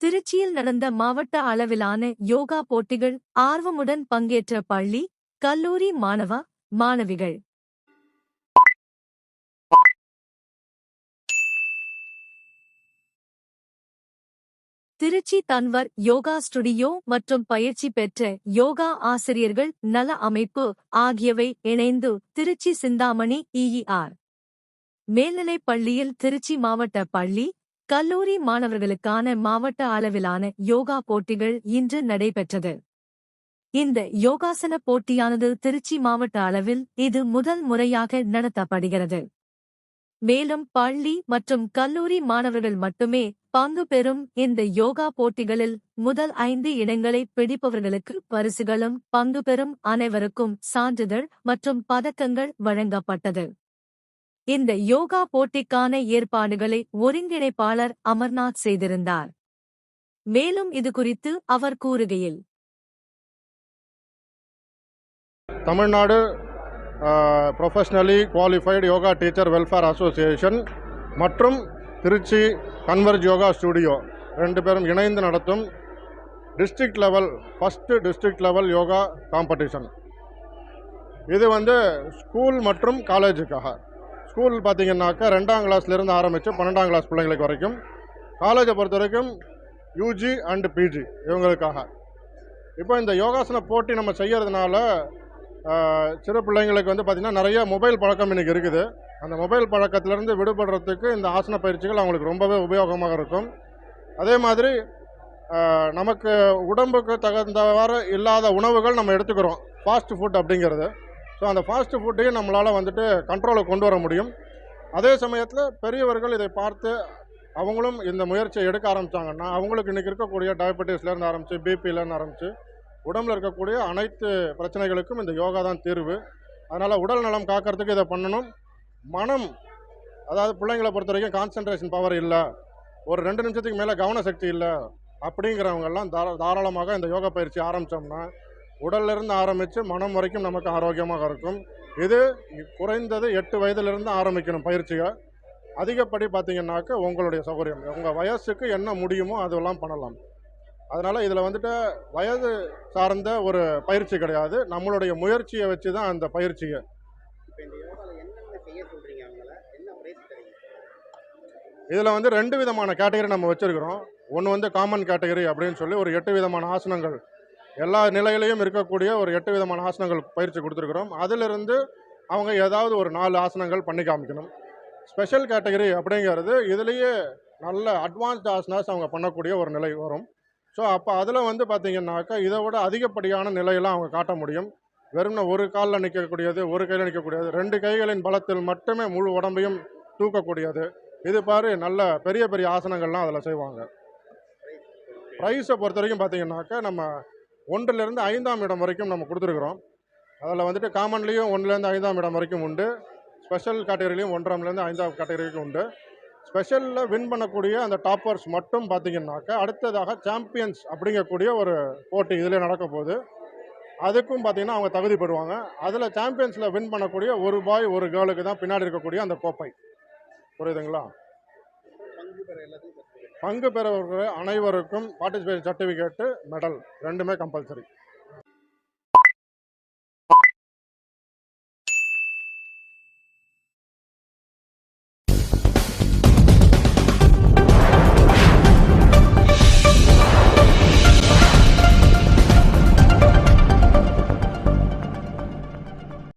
திருச்சியில் நடந்த மாவட்ட அளவிலான யோகா போட்டிகள் ஆர்வமுடன் பங்கேற்ற பள்ளி கல்லூரி மாணவ மாணவிகள். திருச்சி தன்வர் யோகா ஸ்டுடியோ மற்றும் பயிற்சி பெற்ற யோகா ஆசிரியர்கள் நல அமைப்பு ஆகியவை இணைந்து திருச்சி சிந்தாமணி இஇஆர் மேல்நிலைப் பள்ளியில் திருச்சி மாவட்ட பள்ளி கல்லூரி மாணவர்களுக்கான மாவட்ட அளவிலான யோகா போட்டிகள் இன்று நடைபெற்றது. இந்த யோகாசன போட்டியானது திருச்சி மாவட்ட அளவில் இது முதல் முறையாக நடத்தப்படுகிறது. மேலும் பள்ளி மற்றும் கல்லூரி மாணவர்கள் மட்டுமே பங்கு பெறும் இந்த யோகா போட்டிகளில் முதல் ஐந்து இடங்களை பிடிப்பவர்களுக்கு பரிசுகளும் பங்கு பெறும் அனைவருக்கும் சான்றிதழ் மற்றும் பதக்கங்கள் வழங்கப்பட்டது. இந்த யோகா போட்டிக்கான ஏற்பாடுகளை ஒருங்கிணைப்பாளர் அமர்நாத் செய்திருந்தார். மேலும் இது குறித்து அவர் கூறுகையில் Tamil Nadu professionally qualified yoga teacher welfare association மற்றும் திருச்சி கன்வர்ஜ் யோகா ஸ்டுடியோ ரெண்டு பேரும் இணைந்து நடத்தும் district level first district level yoga competition இது வந்து ஸ்கூல் மற்றும் காலேஜுக்காக ஸ்கூல் பார்த்தீங்கன்னாக்கா ரெண்டாம் கிளாஸ்லேருந்து ஆரம்பித்து பன்னெண்டாம் கிளாஸ் பிள்ளைங்களுக்கு வரைக்கும். காலேஜை பொறுத்த வரைக்கும் யூஜி அண்டு பிஜி இவங்களுக்காக. இப்போ இந்த யோகாசன போட்டி நம்ம செய்கிறதுனால சிறு பிள்ளைங்களுக்கு வந்து பார்த்திங்கன்னா நிறைய மொபைல் பழக்கம் இன்றைக்கி இருக்குது. அந்த மொபைல் பழக்கத்திலேருந்து விடுபடுறதுக்கு இந்த ஆசன பயிற்சிகள் அவங்களுக்கு ரொம்பவே உபயோகமாக இருக்கும். அதே மாதிரி நமக்கு உடம்புக்கு தகுந்தவாறு இல்லாத உணவுகள் நம்ம எடுத்துக்கிறோம். ஃபாஸ்ட் ஃபுட் அப்படிங்கிறது. ஸோ அந்த ஃபாஸ்ட் ஃபுட்டையும் நம்மளால் வந்துட்டு கண்ட்ரோலை கொண்டு வர முடியும். அதே சமயத்தில் பெரியவர்கள் இதை பார்த்து அவங்களும் இந்த முயற்சியை எடுக்க ஆரம்பித்தாங்கன்னா அவங்களுக்கு இன்றைக்கி இருக்கக்கூடிய டயபெட்டிஸ்லேருந்து ஆரம்பித்து பிபிலேருந்து ஆரம்பித்து உடம்புல இருக்கக்கூடிய அனைத்து பிரச்சனைகளுக்கும் இந்த யோகா தான் தீர்வு. அதனால் உடல் நலம் காக்கிறதுக்கு இதை பண்ணணும். மனம் அதாவது பிள்ளைங்களை பொறுத்த வரைக்கும் கான்சன்ட்ரேஷன் பவர் இல்லை. ஒரு ரெண்டு நிமிஷத்துக்கு மேலே கவன சக்தி இல்லை. அப்படிங்கிறவங்கெல்லாம் தாரா தாராளமாக இந்த யோகா பயிற்சி ஆரம்பித்தோம்னா உடல்ல இருந்து ஆரம்பித்து மனம் வரைக்கும் நமக்கு ஆரோக்கியமாக இருக்கும். இது குறைந்தது எட்டு வயதிலிருந்து ஆரம்பிக்கணும் பயிற்சியை அதிகப்படி பார்த்தீங்கன்னாக்க உங்களுடைய சௌகரியம். உங்கள் வயசுக்கு என்ன முடியுமோ அதெல்லாம் பண்ணலாம். அதனால் இதில் வந்துட்டு வயது சார்ந்த ஒரு பயிற்சி கிடையாது. நம்மளுடைய முயற்சியை வச்சு தான் அந்த பயிற்சியை இதில் வந்து ரெண்டு விதமான கேட்டகரி நம்ம வச்சுருக்கிறோம். ஒன்று வந்து காமன் கேட்டகரி அப்படின்னு சொல்லி ஒரு எட்டு விதமான ஆசனங்கள் எல்லா நிலையிலையும் இருக்கக்கூடிய ஒரு எட்டு விதமான ஆசனங்கள் பயிற்சி கொடுத்துருக்குறோம். அதிலிருந்து அவங்க ஏதாவது ஒரு நாலு ஆசனங்கள் பண்ணி காமிக்கணும். ஸ்பெஷல் கேட்டகரி அப்படிங்கிறது இதுலேயே நல்ல அட்வான்ஸ்ட் ஆசனாஸ் அவங்க பண்ணக்கூடிய ஒரு நிலை வரும். ஸோ அப்போ அதில் வந்து பார்த்திங்கன்னாக்கா இதை விட அதிகப்படியான நிலையெல்லாம் அவங்க காட்ட முடியும். வெறும்ன ஒரு காலில் நிற்கக்கூடியது ஒரு கையில் நிற்கக்கூடியது ரெண்டு கைகளின் பலத்தில் மட்டுமே முழு உடம்பையும் தூக்கக்கூடியது. இது பாரு நல்ல பெரிய பெரிய ஆசனங்கள்லாம் அதில் செய்வாங்க. ப்ரைஸை பொறுத்த வரைக்கும் பார்த்தீங்கன்னாக்கா நம்ம ஒன்றுலேருந்து ஐந்தாம் இடம் வரைக்கும் நம்ம கொடுத்துருக்குறோம். அதில் வந்துட்டு காமன்லேயும் ஒன்றுலேருந்து ஐந்தாம் இடம் வரைக்கும் உண்டு. ஸ்பெஷல் கேட்டகரிலையும் ஒன்றாம்லேருந்து ஐந்தாம் கேட்டகரிக்கும் உண்டு. ஸ்பெஷலில் வின் பண்ணக்கூடிய அந்த டாப்பர்ஸ் மட்டும் பார்த்தீங்கன்னாக்கா அடுத்ததாக சாம்பியன்ஸ் அப்படிங்கக்கூடிய ஒரு போட்டி இதில் நடக்க போகுது. அதுக்கும் பார்த்தீங்கன்னா அவங்க தகுதி பெறுவாங்க. அதில் சாம்பியன்ஸில் வின் பண்ணக்கூடிய ஒரு பாய் ஒரு கேர்ளுக்கு தான் பின்னாடி இருக்கக்கூடிய அந்த கோப்பை. புரியுதுங்களா? பங்கு பெறவர்கள் அனைவருக்கும் பார்ட்டிசிபேட் சர்டிஃபிகேட்டு மெடல் ரெண்டுமே கம்பல்சரி